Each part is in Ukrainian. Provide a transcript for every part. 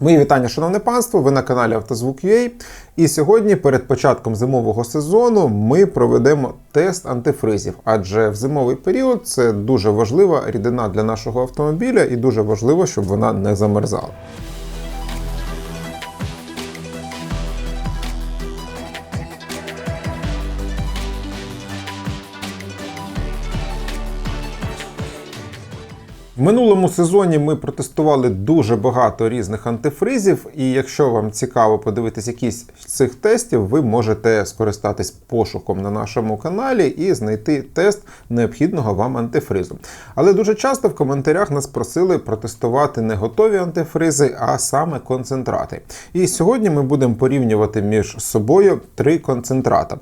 Мої вітання, шановне панство! Ви на каналі Автозвук.ua. І сьогодні, перед початком зимового сезону, ми проведемо тест антифризів, адже в зимовий період це дуже важлива рідина для нашого автомобіля, і дуже важливо, щоб вона не замерзала. В минулому сезоні ми протестували дуже багато різних антифризів, і якщо вам цікаво подивитись якісь з цих тестів, ви можете скористатись пошуком на нашому каналі і знайти тест необхідного вам антифризу. Але дуже часто в коментарях нас просили протестувати не готові антифризи, а саме концентрати. І сьогодні ми будемо порівнювати між собою три концентрата.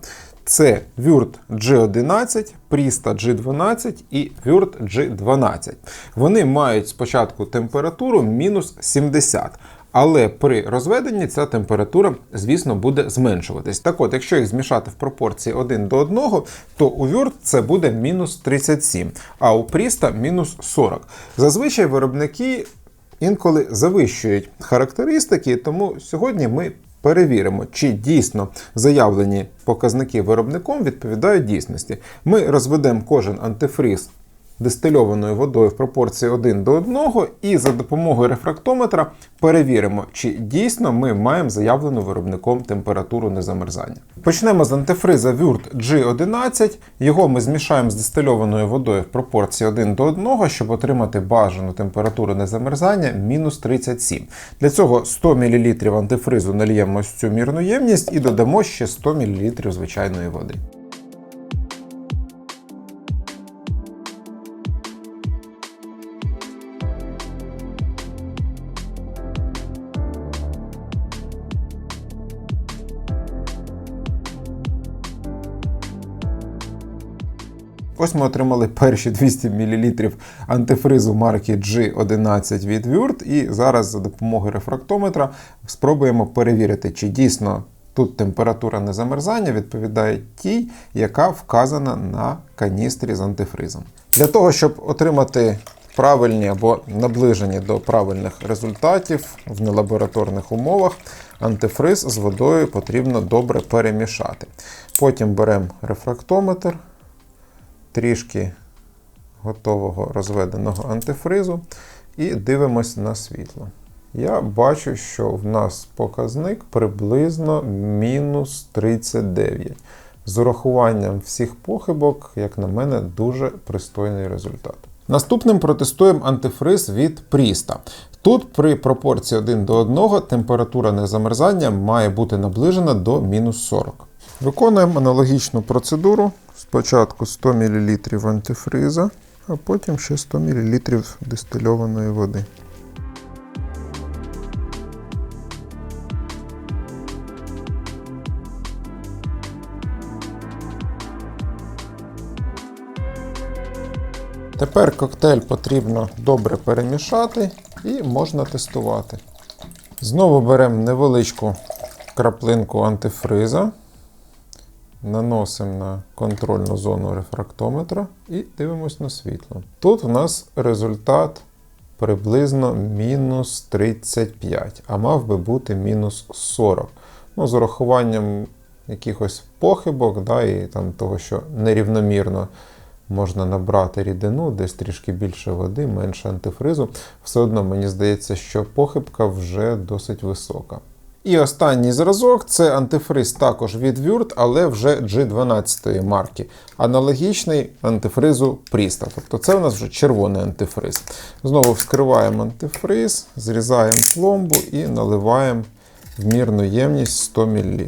Це Wurt G11, Prista G12 і Wurt G12. Вони мають спочатку температуру мінус 70. Але при розведенні ця температура, звісно, буде зменшуватись. Так от, якщо їх змішати в пропорції 1 до 1, то у Wurt це буде мінус 37, а у Prista мінус 40. Зазвичай виробники інколи завищують характеристики, тому сьогодні ми перевіримо, чи дійсно заявлені показники виробником відповідають дійсності. Ми розведемо кожен антифриз дистильованою водою в пропорції 1 до 1 і за допомогою рефрактометра перевіримо, чи дійсно ми маємо заявлену виробником температуру незамерзання. Почнемо з антифриза Wurt G11. Його ми змішаємо з дистильованою водою в пропорції 1 до 1, щоб отримати бажану температуру незамерзання мінус 37. Для цього 100 мл антифризу нальємо ось цю мірну ємність і додамо ще 100 мл звичайної води. Ось ми отримали перші 200 мл антифризу марки G11 від Wurt, і зараз за допомогою рефрактометра спробуємо перевірити, чи дійсно тут температура незамерзання відповідає тій, яка вказана на каністрі з антифризом. Для того, щоб отримати правильні або наближені до правильних результатів в нелабораторних умовах, антифриз з водою потрібно добре перемішати. Потім беремо рефрактометр трішки готового розведеного антифризу і дивимось на світло. Я бачу, що в нас показник приблизно мінус 39. З урахуванням всіх похибок, як на мене, дуже пристойний результат. Наступним протестуємо антифриз від Prista. Тут при пропорції 1 до 1 температура незамерзання має бути наближена до мінус 40. Виконуємо аналогічну процедуру. Спочатку 100 мл антифриза, а потім ще 100 мл дистильованої води. Тепер коктейль потрібно добре перемішати і можна тестувати. Знову беремо невеличку краплинку антифриза. Наносимо на контрольну зону рефрактометра і дивимось на світло. Тут у нас результат приблизно мінус 35, а мав би бути мінус 40. Ну, З урахуванням якихось похибок, да, і там того, що нерівномірно можна набрати рідину, десь трішки більше води, менше антифризу. Все одно мені здається, що похибка вже досить висока. І останній зразок це антифриз також від Wurt, але вже G12 марки. Аналогічний антифризу Пріста. Тобто це у нас вже червоний антифриз. Знову вскриваємо антифриз, зрізаємо пломбу і наливаємо в мірну ємність 100 мл.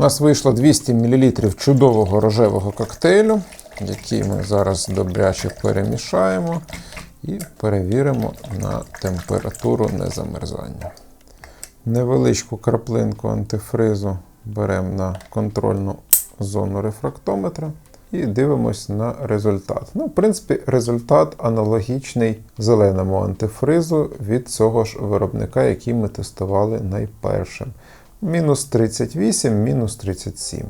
У нас вийшло 200 мл чудового рожевого коктейлю, який ми зараз добряче перемішаємо і перевіримо на температуру незамерзання. Невеличку краплинку антифризу беремо на контрольну зону рефрактометра і дивимось на результат. Ну, В принципі, результат аналогічний зеленому антифризу від цього ж виробника, який ми тестували найпершим. Мінус 38, мінус 37.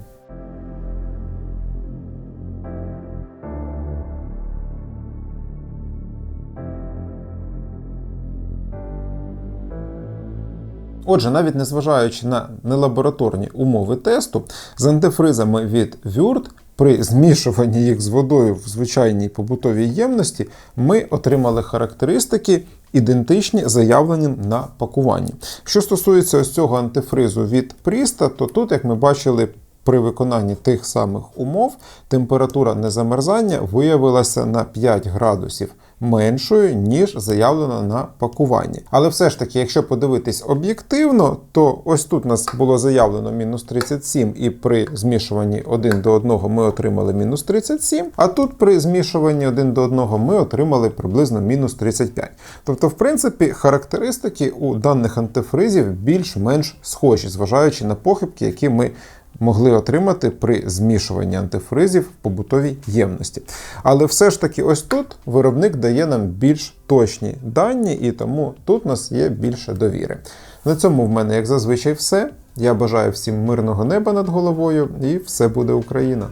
Отже, навіть незважаючи на нелабораторні умови тесту, з антифризами від Word при змішуванні їх з водою в звичайній побутовій ємності ми отримали характеристики ідентичні заявленим на пакуванні. Що стосується ось цього антифризу від Пріста, то тут, як ми бачили, при виконанні тих самих умов температура незамерзання виявилася на 5 градусів меншою, ніж заявлено на пакуванні. Але все ж таки, якщо подивитись об'єктивно, то ось тут нас було заявлено мінус 37, і при змішуванні 1 до 1 ми отримали мінус 37, а тут при змішуванні 1 до 1 ми отримали приблизно мінус 35. Тобто, в принципі, характеристики у даних антифризів більш-менш схожі, зважаючи на похибки, які ми могли отримати при змішуванні антифризів в побутовій ємності. Але все ж таки, ось тут виробник дає нам більш точні дані, і тому тут у нас є більше довіри. На цьому в мене, як зазвичай, все. Я бажаю всім мирного неба над головою, і все буде Україна!